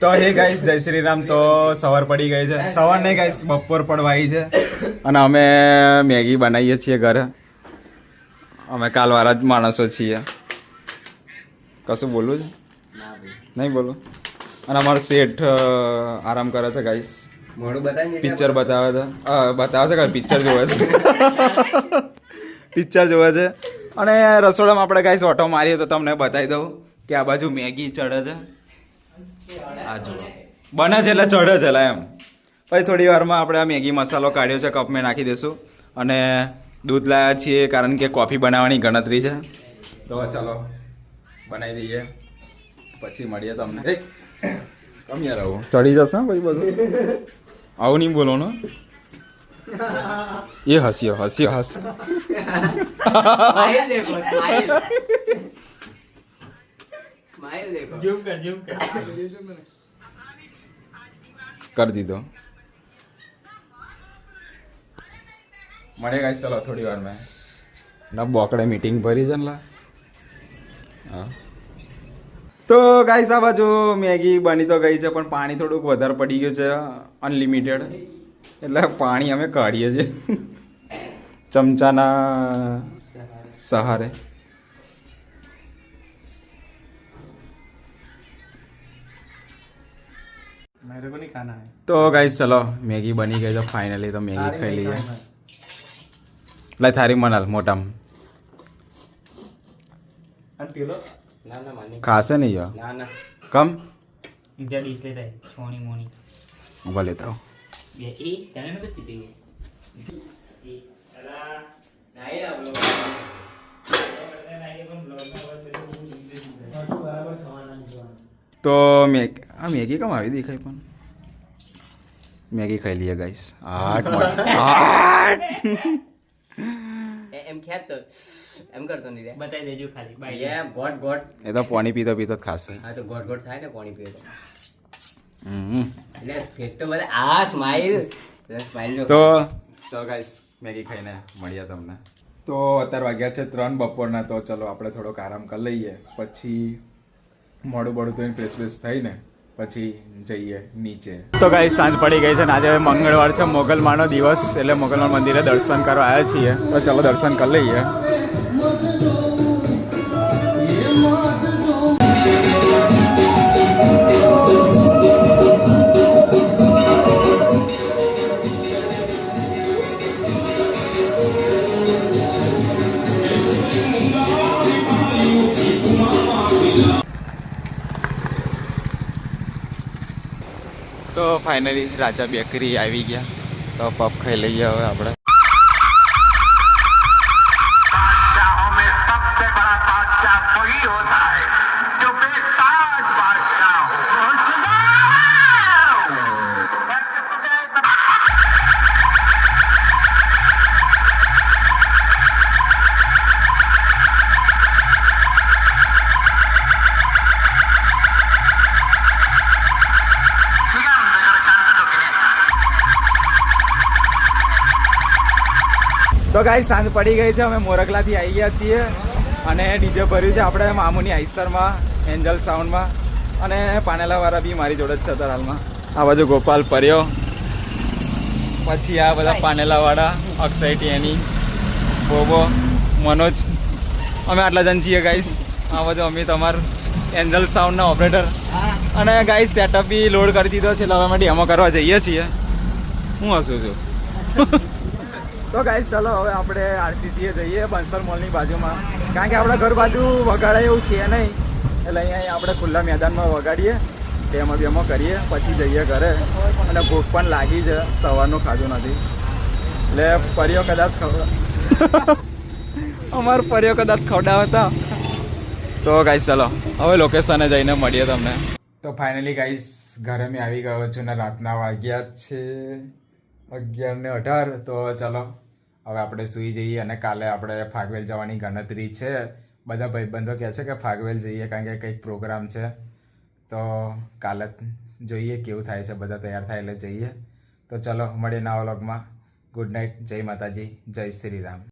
તો હે ગાઈસ જય શ્રી રામ તો સવાર પડી ગઈ છે. સવાર નહીં ગાઈસ બપોર પડવાઈ છે. અને અમે મેગી બનાવીએ છીએ ઘરે. અમે કાલવાળા જ માણસો છીએ. કશું બોલવું છે? નહીં બોલું. અને અમારો શેઠ આરામ કરે છે ગાઈસ પિક્ચર બતાવે છે. બતાવે છે કે પિક્ચર જોવે છે? પિક્ચર જોવે છે. અને રસોડામાં આપણે ગાઈસ ઓટો મારીએ તો તમને બતાવી દઉં કે આ બાજુ મેગી ચડે છે. આ જુઓ. બને છે એટલે ચઢે છે એમ. પછી થોડી વારમાં આપણે આ મેગી મસાલો કાઢ્યો છે, કપમાં નાખી દઈશું. અને દૂધ લાવ્યા છીએ કારણ કે કોફી બનાવવાની ગણતરી છે. તો ચાલો, બનાવી દઈએ. પછી મળીએ તમને. કમ યાર આવું. ચડી જશે પછી બધું. આવું નહીં બોલો ને એ હસ્યો હસ્યો હસ સ્માઈલ દેખો ઝૂમ કર ઝૂમ કર કરી દીધો મળે ગાઈસ ચલો થોડી વાર મેં ના બોકડે મીટિંગ ભરી છે ને હા તો ગાઈસ આ બાજુ મેગી બની તો ગઈ છે પણ પાણી થોડુંક વધારે પડી ગયું છે અનલિમિટેડ એટલે પાણી અમે કાઢીએ છીએ ચમચાના સહારે मेरे को नहीं खाना है તો ગાઈસ ચલો મેગી બની ગઈ છે ફાઇનલી તો મેગી ખાઈ લઈએ લે થારી મનાલ મોટામ અને પેલો ના ના માની ખાશે નહીં યો ના ના કમ ઇન્ડિયા ડીશ લેતા હે છોણી મોણી ઉભા લેતા આવો. બે એ તને નથી પીતી તો મેગ આ મેગી કેમ આવી દેખાય પણ? મેગી ખાઈ લઈએ ગાઈસ આઠ એ- એમ ખેત તો. એમ કરતો નહીં રે. બતાવી દેજો ખાલી. બાય યે ગોટ ગોટ. એ તો પાણી પીતો પીતો જ ખાશે. હા તો ગોટ ગોટ થાય ને પાણી પીએ તો. હમ. એટલે ફેસ તો બધા આ સ્માઈલ સ્માઈલ તો ચલો ગાઈસ મેગી ખાઈને મળ્યા તમને. તો અત્યારે વાગ્યા છે ત્રણ બપોરના તો ચલો આપણે થોડોક આરામ કરી લઈએ. પછી મોડું મોડું તો ફ્રેશ ફ્રેશ થઈને પછી જઈએ નીચે. તો કઈ સાંજ પડી ગઈ છે ને આજે મંગળવાર છે, મોગલમાનો દિવસ, એટલે મોગલમાન મંદિરે દર્શન કરવા આવ્યા છીએ. તો ચલો દર્શન કરી લઈએ. તો ફાઇનલી રાજા બેકરી આવી ગયા. તો પપ ખાઈ લઈએ હવે આપણે. તો ગાઈ સાંજ પડી ગઈ છે અમે મોરગલાથી આવી ગયા છીએ. અને ડીજે ભર્યું છે આપણે મામુની આઈસરમાં એન્જલ સાઉન્ડમાં. અને પાનેલાવાળા બી મારી જોડે જ છે અત્યારે હાલમાં. આ બાજુ ગોપાલ પર્યો. પછી આ બધા પાનેલાવાળા અક્ષય ટેની બોબો મનોજ. અમે આટલા જણ છીએ ગાઈસ આ બાજુ અમે તમાર એન્જલ સાઉન્ડના ઓપરેટર અને ગાઈસ સેટઅપ બી લોડ કરી દીધો છે લાવવા હવે અમે ડેમો કરવા જઈએ છીએ. હું હસું છું. તો ગાઈસ ચાલો હવે આપણે આરસીસીએ જઈએ બંસર મોલની બાજુમાં. કારણ કે આપણા ઘર બાજુ વગાડે એવું છે નહીં. એટલે અહીંયા આપણે ખુલ્લા મેદાનમાં વગાડીએ ડેમો બેમો કરીએ, પછી જઈએ ઘરે. અને ભૂખ પણ લાગી છે, સવારનું ખાધું નથી. એટલે પર્યો કદાચ ખબર અમારો પર્યો કદાચ ખવડાવતા. તો ગાઈસ ચાલો, હવે લોકેશને જઈને મળીએ તમને. તો ફાઇનલી ગાઈસ ઘરે મેં આવી ગયો છું ને રાતના વાગ્યા છે. અગિયાર ને અઢાર. તો ચાલો, હવે આપણે સૂઈ જઈએ અને કાલે આપણે ફાગવેલ જવાની ગણતરી છે. બધા ભાઈબંધો કહે છે કે ફાગવેલ જઈએ કારણ કે કંઈક પ્રોગ્રામ છે. તો કાલે જોઈએ કેવું થાય છે, બધા તૈયાર થાય એટલે જઈએ. તો ચલો, મળીએ નવા ગુડ નાઇટ જય માતાજી. જય શ્રી રામ.